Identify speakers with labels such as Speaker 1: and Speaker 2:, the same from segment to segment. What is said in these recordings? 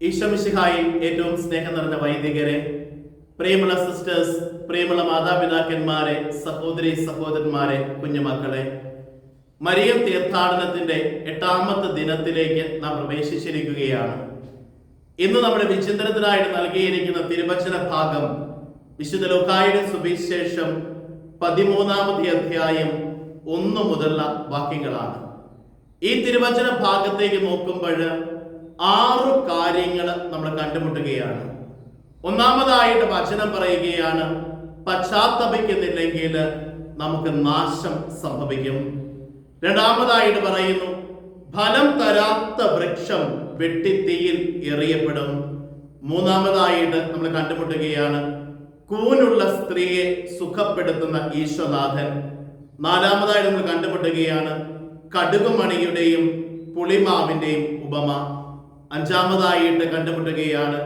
Speaker 1: ഈശോമിശിഹായിൽ ഏറ്റവും സ്നേഹം നിറഞ്ഞ വൈദികരെ പ്രിയമുള്ള സിസ്റ്റേഴ്സ് പ്രിയമുള്ള മാതാപിതാക്കന്മാരെ സഹോദരി സഹോദരന്മാരെ കുഞ്ഞുമക്കളെ മരിയം തീർത്ഥാടനത്തിന്റെ എട്ടാമത്തെ ദിനത്തിലേക്ക് നാം പ്രവേശിച്ചിരിക്കുകയാണ്. ഇന്ന് നമ്മുടെ വിചിന്തനത്തിനായിട്ട് നൽകിയിരിക്കുന്ന തിരുവചന ഭാഗം വിശുദ്ധ ലോകായുടെ സുവിശേഷം പതിമൂന്നാമത്തെ അധ്യായം ഒന്ന് മുതലുള്ള വാക്യങ്ങളാണ്. ഈ തിരുവചന ഭാഗത്തേക്ക് നോക്കുമ്പോൾ ആറു കാര്യങ്ങൾ നമ്മൾ കണ്ടുമുട്ടുകയാണ്. ഒന്നാമതായിട്ട് വചനം പറയുകയാണ് പശ്ചാത്തപിക്കുന്നില്ലെങ്കിൽ നമുക്ക് നാശം സംഭവിക്കും. രണ്ടാമതായിട്ട് പറയുന്നു ഫലം തരാത്ത വൃക്ഷം വെട്ടിത്തീയിൽ എറിയപ്പെടും. മൂന്നാമതായിട്ട് നമ്മൾ കണ്ടുമുട്ടുകയാണ് കൂനുള്ള സ്ത്രീയെ സുഖപ്പെടുത്തുന്ന ഈശ്വനാഥൻ. നാലാമതായിട്ട് നമ്മൾ കണ്ടുമുട്ടുകയാണ് കടുകുമണിയുടെയും പുളിമാവിന്റെയും ഉപമ. അഞ്ചാമതായിട്ട് കണ്ടുമുട്ടുകയാണ്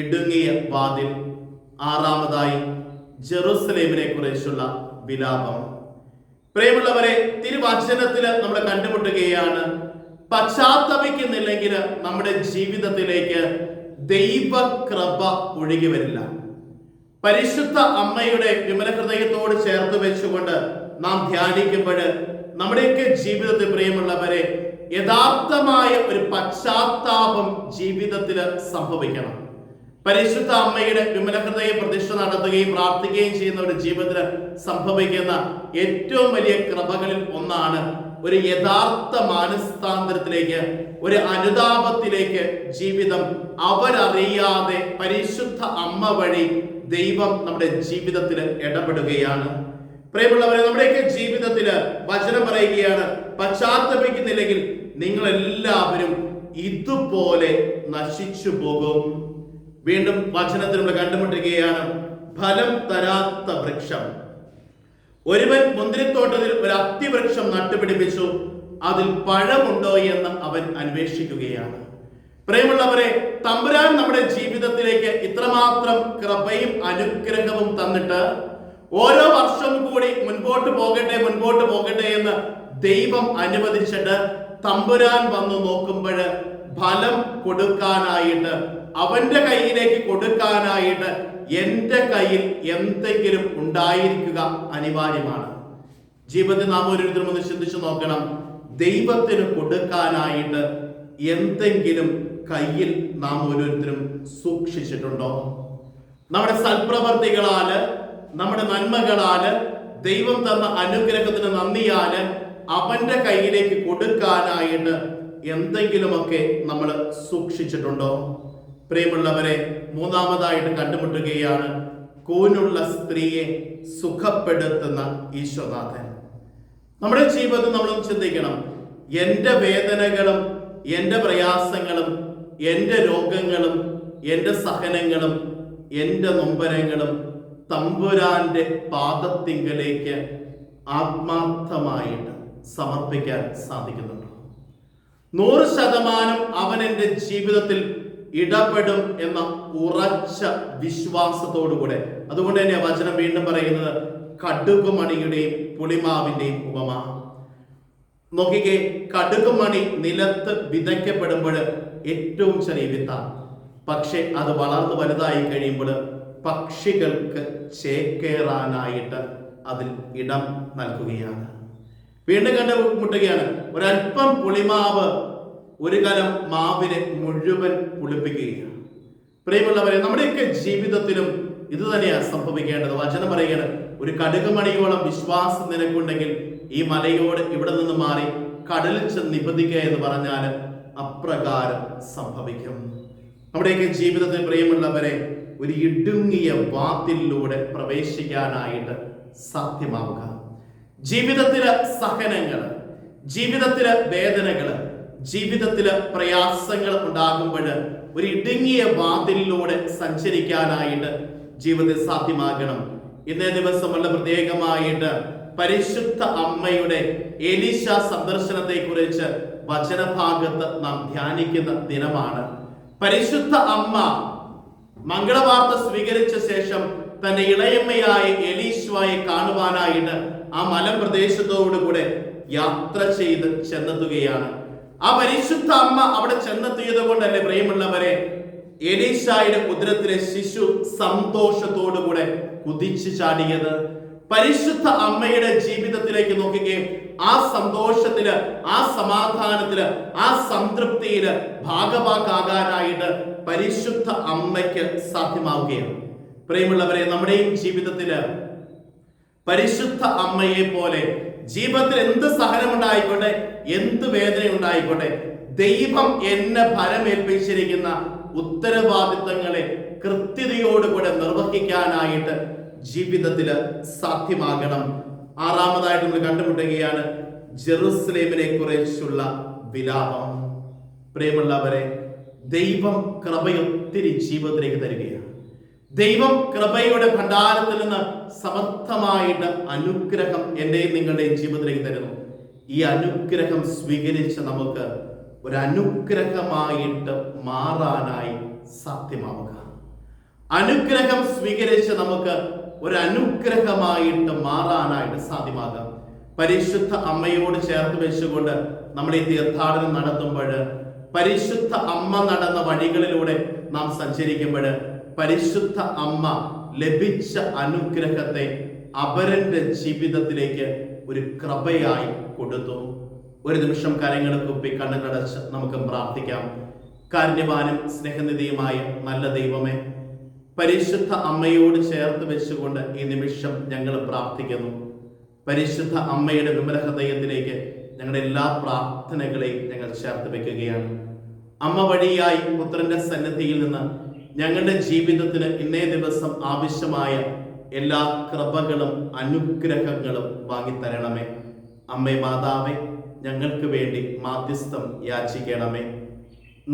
Speaker 1: ഇടുങ്ങിയ വാതിൽ. ആറാമതായി ജെറുസലേമിനെ കുറിച്ചുള്ള വിലാപം. പ്രിയമുള്ളവരെ തിരുവചനത്തിൽ നമ്മൾ കണ്ടുമുട്ടുകയാണ് പശ്ചാത്തപിക്കുന്നില്ലെങ്കിൽ നമ്മുടെ ജീവിതത്തിലേക്ക് ദൈവകൃപ ഒഴുകി വരില്ല. പരിശുദ്ധ അമ്മയുടെ വിമല ഹൃദയത്തോട് ചേർത്ത് വെച്ചുകൊണ്ട് നാം ധ്യാനിക്കുമ്പോൾ നമ്മുടെയൊക്കെ ജീവിതത്തിൽ പ്രിയമുള്ളവരെ യഥാർത്ഥമായ ഒരു പശ്ചാത്താപം ജീവിതത്തിൽ സംഭവിക്കണം. പരിശുദ്ധ അമ്മയുടെ വിമലഹൃദയ പ്രതിഷ്ഠ നടത്തുകയും പ്രാർത്ഥിക്കുകയും ചെയ്യുന്ന ഒരു ജീവിതത്തിൽ സംഭവിക്കുന്ന ഏറ്റവും വലിയ കൃപകളിൽ ഒന്നാണ് ഒരു യഥാർത്ഥ മാനസ്ഥാന്തരത്തിലേക്ക് ഒരു അനുതാപത്തിലേക്ക് ജീവിതം അവരറിയാതെ പരിശുദ്ധ അമ്മ വഴി ദൈവം നമ്മുടെ ജീവിതത്തിൽ ഇടപെടുകയാണ്. പ്രിയമുള്ളവരെ നമ്മുടെയൊക്കെ ജീവിതത്തിൽ വചനം പറയുകയാണ് പശ്ചാത്തപിക്കുന്നില്ലെങ്കിൽ നിങ്ങൾ എല്ലാവരും ഇതുപോലെ നശിച്ചു പോകും. വീണ്ടും വചനത്തിൽ നമ്മൾ കണ്ടുമുട്ടുകയാണ് ഫലം തരാത്ത വൃക്ഷം. ഒരുവൻ മുന്തിരിത്തോട്ടത്തിൽ ഒരു അത്തിവൃക്ഷം നട്ടുപിടിപ്പിച്ചു അതിൽ പഴമുണ്ടോ എന്ന് അവൻ അന്വേഷിക്കുകയാണ്. പ്രിയമുള്ളവരെ തമ്പുരാൻ നമ്മുടെ ജീവിതത്തിലേക്ക് ഇത്രമാത്രം കൃപയും അനുഗ്രഹവും തന്നിട്ട് ഓരോ വർഷം കൂടി മുൻപോട്ട് പോകട്ടെ മുൻപോട്ട് പോകട്ടെ എന്ന് ദൈവം അനുവദിച്ചിട്ട് തമ്പുരാൻ വന്നു നോക്കുമ്പോൾ ഫലം കൊടുക്കാനായിട്ട് അവന്റെ കയ്യിലേക്ക് കൊടുക്കാനായിട്ട് എന്റെ കയ്യിൽ എന്തെങ്കിലും ഉണ്ടായിരിക്കുക അനിവാര്യമാണ്. ജീവിതത്തിൽ നാം ഓരോരുത്തരും ഒന്ന് ചിന്തിച്ചു നോക്കണം. ദൈവത്തിന് കൊടുക്കാനായിട്ട് എന്തെങ്കിലും കയ്യിൽ നാം ഓരോരുത്തരും സൂക്ഷിച്ചിട്ടുണ്ടോ? നമ്മുടെ സൽപ്രവർത്തികളാൽ നമ്മുടെ നന്മകളാൽ ദൈവം തന്ന അനുഗ്രഹത്തിന് നന്ദിയാൽ അവന്റെ കയ്യിലേക്ക് കൊടുക്കാനായിട്ട് എന്തെങ്കിലുമൊക്കെ നമ്മൾ സൂക്ഷിച്ചിട്ടുണ്ടോ? പ്രിയമുള്ളവരെ മൂന്നാമതായിട്ട് കണ്ടുമുട്ടുകയാണ് കൂനുള്ള സ്ത്രീയെ സുഖപ്പെടുത്തുന്ന ഈശ്വനാഥൻ നമ്മുടെ ജീവിതത്തിൽ നമ്മളൊന്ന് ചിന്തിക്കണം. എന്റെ വേദനകളും എന്റെ പ്രയാസങ്ങളും എന്റെ രോഗങ്ങളും എന്റെ സഹനങ്ങളും എന്റെ നൊമ്പരങ്ങളും തമ്പുരാന്റെ പാദത്തിങ്കലേക്ക് ആത്മാർത്ഥമായിട്ട് സമർപ്പിക്കാൻ സാധിക്കുന്നുണ്ടോ? നൂറ് ശതമാനം അവൻ എന്റെ ജീവിതത്തിൽ ഇടപെടും എന്ന ഉറച്ച വിശ്വാസത്തോടുകൂടെ. അതുകൊണ്ട് തന്നെ വചനം വീണ്ടും പറയുന്നത് കടുകുമണിയുടെയും പുളിമാവിന്റെയും ഉപമ. നോക്കിക്കേ കടുകുമണി നിലത്ത് വിതയ്ക്കപ്പെടുമ്പോൾ ഏറ്റവും ചെറിയ വിത്താണ് പക്ഷെ അത് വളർന്ന് വലുതായി കഴിയുമ്പോൾ പക്ഷികൾക്ക് ചേക്കേറാനായിട്ട് അതിൽ ഇടം നൽകുകയാണ്. വീണ്ടും കണ്ടുമുട്ടുകയാണ് ഒരല്പം പുളിമാവ് ഒരു കലം മാവിനെ മുഴുവൻ പുളിപ്പിക്കുകയാണ്. പ്രിയമുള്ളവരെ നമ്മുടെയൊക്കെ ജീവിതത്തിലും ഇത് തന്നെയാണ് സംഭവിക്കേണ്ടത്. വചനം പറയുകയാണ് ഒരു കടുകുമണിയോളം വിശ്വാസം നിനക്കുണ്ടെങ്കിൽ ഈ മലയോട് ഇവിടെ നിന്ന് മാറി കടലിൽ ചെന്ന് നിബന്ധിക്കുക എന്ന് പറഞ്ഞാൽ അപ്രകാരം സംഭവിക്കും. നമ്മുടെയൊക്കെ ജീവിതത്തിൽ പ്രിയമുള്ളവരെ ഒരു ഇടുങ്ങിയ വാതിലിലൂടെ പ്രവേശിക്കാനായിട്ട് സാധ്യമാവുക. ജീവിതത്തിലെ സഹനങ്ങൾ ജീവിതത്തിലെ വേദനകൾ ജീവിതത്തിലെ പ്രയാസങ്ങൾ ഉണ്ടാകുമ്പോൾ ഒരു ഇടുങ്ങിയ വാതിലിലൂടെ സഞ്ചരിക്കാനായിട്ട് ജീവിതത്തിൽ സാധ്യമാകണം. ഇന്നേ ദിവസമുള്ള പ്രത്യേകമായിട്ട് പരിശുദ്ധ അമ്മയുടെ എലിശ സന്ദർശനത്തെ കുറിച്ച് വചനഭാഗത്ത് നാം ധ്യാനിക്കുന്ന ദിനമാണ്. പരിശുദ്ധ അമ്മ മംഗളവാർത്ത സ്വീകരിച്ച ശേഷം തന്റെ ഇളയമ്മയായ എലീശ്വായെ കാണുവാനായിട്ട് ആ മലമ്പ്രദേശത്തോടുകൂടെ യാത്ര ചെയ്ത് ചെന്നെത്തുകയാണ്. ആ പരിശുദ്ധ അമ്മ അവിടെ ചെന്നെത്തിയത് തന്നെ പ്രിയമുള്ളവരെ? എലീശായുടെ ഉദരത്തിലെ ശിശു സന്തോഷത്തോടുകൂടെ കുതിച്ചു ചാടിയത് പരിശുദ്ധ അമ്മയുടെ ജീവിതത്തിലേക്ക് നോക്കുകയും ആ സന്തോഷത്തിൽ ആ സമാധാനത്തിൽ ആ സംതൃപ്തിയിൽ ഭാഗഭാക്കാകാനായിട്ട് പരിശുദ്ധ അമ്മയ്ക്ക് സാധ്യമാവുകയാണ്. പ്രിയമുള്ളവരെ നമ്മുടെയും ജീവിതത്തിൽ പരിശുദ്ധ അമ്മയെ പോലെ ജീവിതത്തിൽ എന്ത് സഹനമുണ്ടായിക്കോട്ടെ എന്ത് വേദന ഉണ്ടായിക്കോട്ടെ ദൈവം എന്നെ ഫലമേൽപ്പിച്ചിരിക്കുന്ന ഉത്തരവാദിത്തങ്ങളെ കൃത്യതയോടുകൂടെ നിർവഹിക്കാനായിട്ട് ജീവിതത്തിൽ സാധ്യമാകണം. ആറാമതായിട്ട് നമ്മൾ കണ്ടുമുട്ടുകയാണ് ജെറുസലേമിനെ കുറിച്ചുള്ള വിലാപം. പ്രിയമുള്ളവരെ ദൈവം കൃപയൊത്തിരി ജീവിതത്തിലേക്ക് തരികയാണ്. ദൈവം കൃപയുടെ ഭണ്ഡാരത്തിൽ നിന്ന് സമർത്ഥമായിട്ട് അനുഗ്രഹം എന്റെയും നിങ്ങളുടെയും ജീവിതത്തിലേക്ക് തരുന്നു. ഈ അനുഗ്രഹം സ്വീകരിച്ച നമുക്ക് ഒരു അനുഗ്രഹമായിട്ട് മാറാനായി സാധ്യമാവുക. അനുഗ്രഹം സ്വീകരിച്ച് നമുക്ക് ഒരു അനുഗ്രഹമായിട്ട് മാറാനായിട്ട് സാധ്യമാകാം പരിശുദ്ധ അമ്മയോട് ചേർത്ത് വെച്ചുകൊണ്ട് നമ്മൾ ഈ തീർത്ഥാടനം നടത്തുമ്പോൾ പരിശുദ്ധ അമ്മ നടന്ന വഴികളിലൂടെ നാം സഞ്ചരിക്കുമ്പോൾ പരിശുദ്ധ അമ്മ ലഭിച്ച അനുഗ്രഹത്തെ അപരന്റെ ജീവിതത്തിലേക്ക് ഒരു കൃപയായി കൊടുത്തു. ഒരു നിമിഷം കരങ്ങൾ കുപ്പി കണ്ണുകടച്ച് നമുക്ക് പ്രാർത്ഥിക്കാം. കാരുണ്യവാനും സ്നേഹനിധിയുമായ നല്ല ദൈവമേ പരിശുദ്ധ അമ്മയോട് ചേർത്ത് വെച്ചുകൊണ്ട് ഈ നിമിഷം ഞങ്ങൾ പ്രാർത്ഥിക്കുന്നു. പരിശുദ്ധ അമ്മയുടെ വിമല ഹൃദയത്തിലേക്ക് ഞങ്ങളുടെ എല്ലാ പ്രാർത്ഥനകളെയും ഞങ്ങൾ ചേർത്ത് വെക്കുകയാണ്. അമ്മ വഴിയായി പുത്രന്റെ സന്നിധിയിൽ നിന്ന് ഞങ്ങളുടെ ജീവിതത്തിന് ഇന്നേ ദിവസം ആവശ്യമായ എല്ലാ കൃപകളും അനുഗ്രഹങ്ങളും വാങ്ങിത്തരണമേ. അമ്മേ മാതാവേ ഞങ്ങൾക്ക് വേണ്ടി മാധ്യസ്ഥം യാചിക്കണമേ.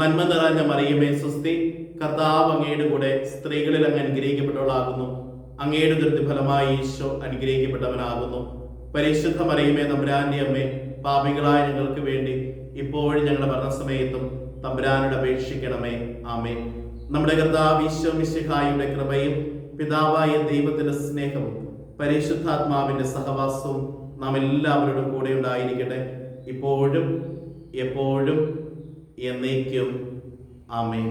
Speaker 1: നന്മ നിറഞ്ഞ മറിയമേ സുസ്തി കർത്താവ് അങ്ങയുടെ കൂടെ സ്ത്രീകളിൽ അങ്ങ് അനുഗ്രഹിക്കപ്പെട്ടവളാകുന്നു. അങ്ങയുടെ ദുരിതഫലമായി ഈശോ അനുഗ്രഹിക്കപ്പെട്ടവനാകുന്നു. പരിശുദ്ധ മറിയുമേ തമ്പുരാന്റെ അമ്മേ പാപികളായ ഞങ്ങൾക്ക് വേണ്ടി ഇപ്പോഴും ഞങ്ങളുടെ മരണസമയത്തും തമ്പുരാനോട് അപേക്ഷിക്കണമേ. ആമേ നമ്മുടെ കർത്താവ് ഈശോ മിശിഹായുടെ കൃപയും പിതാവായ ദൈവത്തിന്റെ സ്നേഹവും പരിശുദ്ധാത്മാവിന്റെ സഹവാസവും നാം എല്ലാവരുടെ കൂടെ ഉണ്ടായിരിക്കട്ടെ. ഇപ്പോഴും എപ്പോഴും എന്നേക്കും. ആമേ